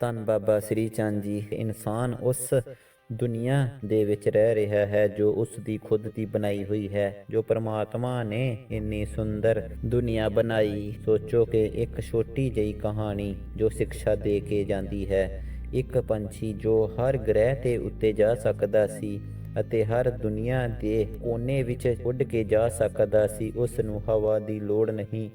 ਧੰਨ ਬਾਬਾ ਸ੍ਰੀ ਚੰਦ ਜੀ, ਇਨਸਾਨ ਉਸ ਦੁਨੀਆ ਦੇ ਵਿੱਚ ਰਹਿ ਰਿਹਾ ਹੈ ਜੋ ਉਸ ਦੀ ਖੁਦ ਦੀ ਬਣਾਈ ਹੋਈ ਹੈ, ਜੋ ਪ੍ਰਮਾਤਮਾ ਨੇ ਇੰਨੀ ਸੁੰਦਰ ਦੁਨੀਆ ਬਣਾਈ। ਸੋਚੋ ਕਿ ਇੱਕ ਛੋਟੀ ਜਿਹੀ ਕਹਾਣੀ ਜੋ ਸਿੱਖਿਆ ਦੇ ਕੇ ਜਾਂਦੀ ਹੈ, ਇੱਕ ਪੰਛੀ ਜੋ ਹਰ ਗ੍ਰਹਿ ਤੇ ਉੱਤੇ ਜਾ ਸਕਦਾ ਸੀ ਅਤੇ ਹਰ ਦੁਨੀਆ ਦੇ ਕੋਨੇ ਵਿੱਚ ਉੱਡ ਕੇ ਜਾ ਸਕਦਾ ਸੀ, ਉਸ ਨੂੰ ਹਵਾ ਦੀ ਲੋੜ ਨਹੀਂ।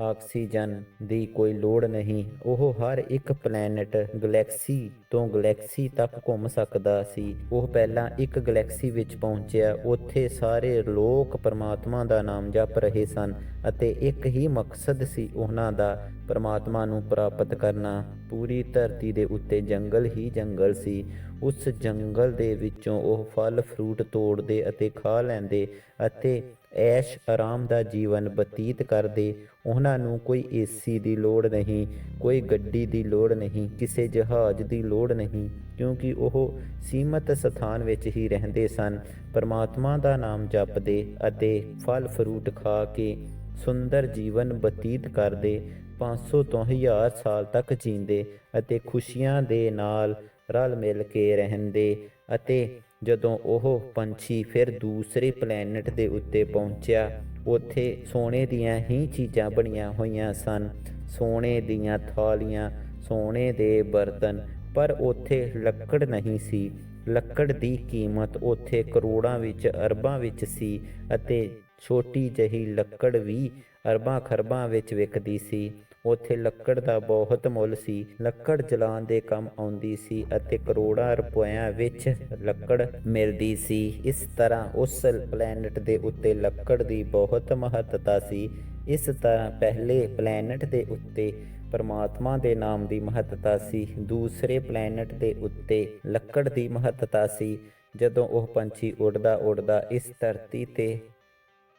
ਆਕਸੀਜਨ ਦੀ ਕੋਈ ਲੋੜ ਨਹੀਂ। ਉਹ ਹਰ ਇੱਕ ਪਲੈਨਟ ਗਲੈਕਸੀ ਤੋਂ ਗਲੈਕਸੀ ਤੱਕ ਘੁੰਮ ਸਕਦਾ ਸੀ। ਉਹ ਪਹਿਲਾਂ ਇੱਕ ਗਲੈਕਸੀ ਵਿੱਚ ਪਹੁੰਚਿਆ। ਉੱਥੇ ਸਾਰੇ ਲੋਕ ਪਰਮਾਤਮਾ ਦਾ ਨਾਮ ਜਪ ਰਹੇ ਸਨ ਅਤੇ ਇੱਕ ਹੀ ਮਕਸਦ ਸੀ ਉਹਨਾਂ ਦਾ ਪਰਮਾਤਮਾ ਨੂੰ ਪ੍ਰਾਪਤ ਕਰਨਾ। ਪੂਰੀ ਧਰਤੀ ਦੇ ਉੱਤੇ ਜੰਗਲ ਹੀ ਜੰਗਲ ਸੀ। ਉਸ ਜੰਗਲ ਦੇ ਵਿੱਚੋਂ ਉਹ ਫਲ, ਫਰੂਟ ਤੋੜਦੇ ਅਤੇ ਖਾ ਲੈਂਦੇ ਅਤੇ ਐਸ਼ ਆਰਾਮ ਦਾ ਜੀਵਨ ਬਤੀਤ ਕਰਦੇ। ਉਹਨਾਂ ਨੂੰ ਕੋਈ ਏਸੀ ਦੀ ਲੋੜ ਨਹੀਂ, ਕੋਈ ਗੱਡੀ ਦੀ ਲੋੜ ਨਹੀਂ, ਕਿਸੇ ਜਹਾਜ਼ ਦੀ ਲੋੜ ਨਹੀਂ, ਕਿਉਂਕਿ ਉਹ ਸੀਮਤ ਸਥਾਨ ਵਿੱਚ ਹੀ ਰਹਿੰਦੇ ਸਨ। ਪਰਮਾਤਮਾ ਦਾ ਨਾਮ ਜਪਦੇ ਅਤੇ ਫਲ, ਫਰੂਟ ਖਾ ਕੇ ਸੁੰਦਰ ਜੀਵਨ ਬਤੀਤ ਕਰਦੇ। 500 ਤੋਂ 1000 ਸਾਲ ਤੱਕ ਜੀਂਦੇ ਅਤੇ ਖੁਸ਼ੀਆਂ ਦੇ ਨਾਲ ਰਲ ਮਿਲ ਕੇ ਰਹਿੰਦੇ ਅਤੇ ਜਦੋਂ ਉਹ ਪੰਛੀ ਫਿਰ ਦੂਸਰੇ ਪਲੈਨਟ ਦੇ ਉੱਤੇ ਪਹੁੰਚਿਆ, ਉੱਥੇ ਸੋਨੇ ਦੀਆਂ ਹੀ ਚੀਜ਼ਾਂ ਬਣੀਆਂ ਹੋਈਆਂ ਸਨ। ਸੋਨੇ ਦੀਆਂ ਥਾਲੀਆਂ, ਸੋਨੇ ਦੇ ਬਰਤਨ, ਪਰ ਉੱਥੇ ਲੱਕੜ ਨਹੀਂ ਸੀ। ਲੱਕੜ ਦੀ ਕੀਮਤ ਉੱਥੇ ਕਰੋੜਾਂ ਵਿੱਚ, ਅਰਬਾਂ ਵਿੱਚ ਸੀ ਅਤੇ ਛੋਟੀ ਜਿਹੀ ਲੱਕੜ ਵੀ ਅਰਬਾਂ ਖਰਬਾਂ ਵਿੱਚ ਵਿਕਦੀ ਸੀ। ਉੱਥੇ ਲੱਕੜ ਦਾ ਬਹੁਤ ਮੁੱਲ ਸੀ। ਲੱਕੜ ਜਲਾਉਣ ਦੇ ਕੰਮ ਆਉਂਦੀ ਸੀ ਅਤੇ ਕਰੋੜਾਂ ਰੁਪਇਆਂ ਵਿੱਚ ਲੱਕੜ ਮਿਲਦੀ ਸੀ। ਇਸ ਤਰ੍ਹਾਂ ਉਸ ਪਲੈਨਟ ਦੇ ਉੱਤੇ ਲੱਕੜ ਦੀ ਬਹੁਤ ਮਹੱਤਤਾ ਸੀ। ਇਸ ਤਰ੍ਹਾਂ ਪਹਿਲੇ ਪਲੈਨਟ ਦੇ ਉੱਤੇ ਪਰਮਾਤਮਾ ਦੇ ਨਾਮ ਦੀ ਮਹੱਤਤਾ ਸੀ। ਦੂਸਰੇ ਪਲੈਨਟ ਦੇ ਉੱਤੇ ਲੱਕੜ ਦੀ ਮਹੱਤਤਾ ਸੀ। ਜਦੋਂ ਉਹ ਪੰਛੀ ਉੱਡਦਾ ਉੱਡਦਾ ਇਸ ਧਰਤੀ ਤੇ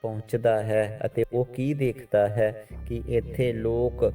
ਪਹੁੰਚਦਾ ਹੈ ਅਤੇ ਉਹ ਕੀ ਦੇਖਦਾ ਹੈ ਕਿ ਇੱਥੇ ਲੋਕ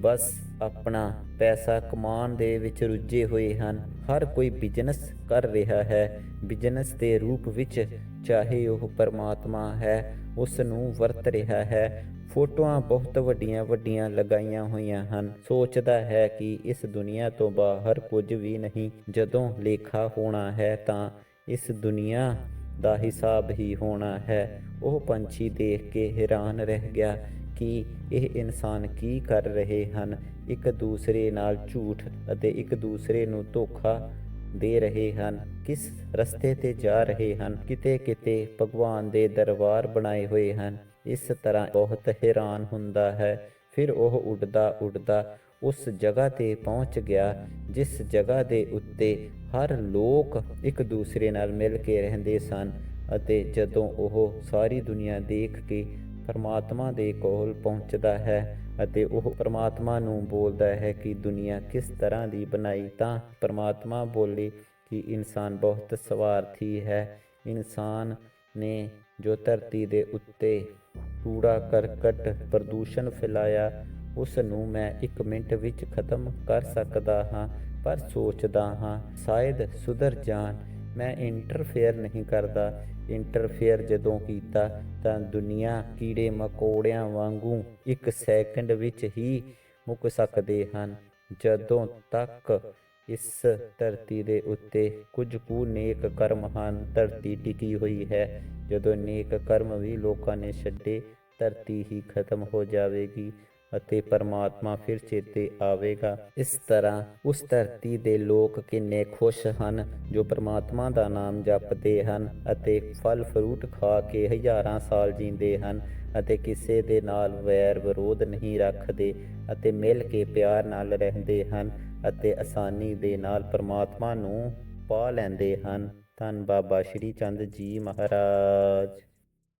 ਬਸ ਆਪਣਾ ਪੈਸਾ ਕਮਾਉਣ ਦੇ ਵਿੱਚ ਰੁੱਝੇ ਹੋਏ ਹਨ। ਹਰ ਕੋਈ ਬਿਜ਼ਨਸ ਕਰ ਰਿਹਾ ਹੈ। ਬਿਜ਼ਨਸ ਦੇ ਰੂਪ ਵਿੱਚ ਚਾਹੇ ਉਹ ਪਰਮਾਤਮਾ ਹੈ ਉਸ ਨੂੰ ਵਰਤ ਰਿਹਾ ਹੈ। ਫੋਟੋਆਂ ਬਹੁਤ ਵੱਡੀਆਂ ਵੱਡੀਆਂ ਲਗਾਈਆਂ ਹੋਈਆਂ ਹਨ। ਸੋਚਦਾ ਹੈ ਕਿ ਇਸ ਦੁਨੀਆ ਤੋਂ ਬਾਹਰ ਕੁਝ ਵੀ ਨਹੀਂ। ਜਦੋਂ ਲੇਖਾ ਹੋਣਾ ਹੈ ਤਾਂ ਇਸ ਦੁਨੀਆ ਦਾ ਹਿਸਾਬ ਹੀ ਹੋਣਾ ਹੈ। ਉਹ ਪੰਛੀ ਦੇਖ ਕੇ ਹੈਰਾਨ ਰਹਿ ਗਿਆ ਕਿ ਇਹ ਇਨਸਾਨ ਕੀ ਕਰ ਰਹੇ ਹਨ। ਇੱਕ ਦੂਸਰੇ ਨਾਲ ਝੂਠ ਅਤੇ ਇੱਕ ਦੂਸਰੇ ਨੂੰ ਧੋਖਾ ਦੇ ਰਹੇ ਹਨ। ਕਿਸ ਰਸਤੇ ਤੇ ਜਾ ਰਹੇ ਹਨ? ਕਿਤੇ ਕਿਤੇ ਭਗਵਾਨ ਦੇ ਦਰਬਾਰ ਬਣਾਏ ਹੋਏ ਹਨ। ਇਸ ਤਰ੍ਹਾਂ ਬਹੁਤ ਹੈਰਾਨ ਹੁੰਦਾ ਹੈ। ਫਿਰ ਉਹ ਉੱਡਦਾ ਉੱਡਦਾ ਉਸ ਜਗ੍ਹਾ ਤੇ ਪਹੁੰਚ ਗਿਆ, ਜਿਸ ਜਗ੍ਹਾ ਦੇ ਉੱਤੇ ਹਰ ਲੋਕ ਇੱਕ ਦੂਸਰੇ ਨਾਲ ਮਿਲ ਕੇ ਰਹਿੰਦੇ ਸਨ। ਅਤੇ ਜਦੋਂ ਉਹ ਸਾਰੀ ਦੁਨੀਆ ਦੇਖ ਕੇ ਪਰਮਾਤਮਾ ਦੇ ਕੋਲ ਪਹੁੰਚਦਾ ਹੈ ਅਤੇ ਉਹ ਪਰਮਾਤਮਾ ਨੂੰ ਬੋਲਦਾ ਹੈ ਕਿ ਦੁਨੀਆ ਕਿਸ ਤਰ੍ਹਾਂ ਦੀ ਬਣਾਈ, ਤਾਂ ਪਰਮਾਤਮਾ ਬੋਲੇ ਕਿ ਇਨਸਾਨ ਬਹੁਤ ਸਵਾਰਥੀ ਹੈ। ਇਨਸਾਨ ਨੇ ਜੋ ਧਰਤੀ ਦੇ ਉੱਤੇ ਕੂੜਾ, ਕਰਕਟ, ਪ੍ਰਦੂਸ਼ਣ ਫੈਲਾਇਆ, ਉਸ ਨੂੰ ਮੈਂ 1 ਮਿੰਟ ਵਿੱਚ ਖਤਮ ਕਰ ਸਕਦਾ ਹਾਂ, ਪਰ ਸੋਚਦਾ ਹਾਂ, ਸ਼ਾਇਦ ਸੁਧਰ ਜਾਣ। ਮੈਂ ਇੰਟਰਫੇਅਰ ਨਹੀਂ ਕਰਦਾ। ਇੰਟਰਫੇਅਰ ਜਦੋਂ ਕੀਤਾ ਤਾਂ ਦੁਨੀਆ ਕੀੜੇ ਮਕੌੜਿਆਂ ਵਾਂਗੂ ਇੱਕ ਸੈਕਿੰਡ ਵਿੱਚ ਹੀ ਮੁੱਕ ਸਕਦੇ ਹਨ। ਜਦੋਂ ਤੱਕ ਇਸ ਧਰਤੀ ਦੇ ਉੱਤੇ ਕੁਝ ਕੁ ਨੇਕ ਕਰਮ ਹਨ, ਧਰਤੀ ਟਿਕੀ ਹੋਈ ਹੈ। ਜਦੋਂ ਨੇਕ ਕਰਮ ਵੀ ਲੋਕਾਂ ਨੇ ਛੱਡੇ, ਧਰਤੀ ਹੀ ਖਤਮ ਹੋ ਜਾਵੇਗੀ। ਅਤੇ ਪਰਮਾਤਮਾ ਫਿਰ ਚੇਤੇ ਆਵੇਗਾ। ਇਸ ਤਰ੍ਹਾਂ ਉਸ ਧਰਤੀ ਦੇ ਲੋਕ ਕਿੰਨੇ ਖੁਸ਼ ਹਨ ਜੋ ਪਰਮਾਤਮਾ ਦਾ ਨਾਮ ਜਪਦੇ ਹਨ ਅਤੇ ਫਲ ਫਰੂਟ ਖਾ ਕੇ ਹਜ਼ਾਰਾਂ ਸਾਲ ਜੀਂਦੇ ਹਨ ਅਤੇ ਕਿਸੇ ਦੇ ਨਾਲ ਵੈਰ ਵਿਰੋਧ ਨਹੀਂ ਰੱਖਦੇ ਅਤੇ ਮਿਲ ਕੇ ਪਿਆਰ ਨਾਲ ਰਹਿੰਦੇ ਹਨ ਅਤੇ ਆਸਾਨੀ ਦੇ ਨਾਲ ਪਰਮਾਤਮਾ ਨੂੰ ਪਾ ਲੈਂਦੇ ਹਨ। ਧੰਨ ਬਾਬਾ ਸ਼੍ਰੀ ਚੰਦ ਜੀ ਮਹਾਰਾਜ।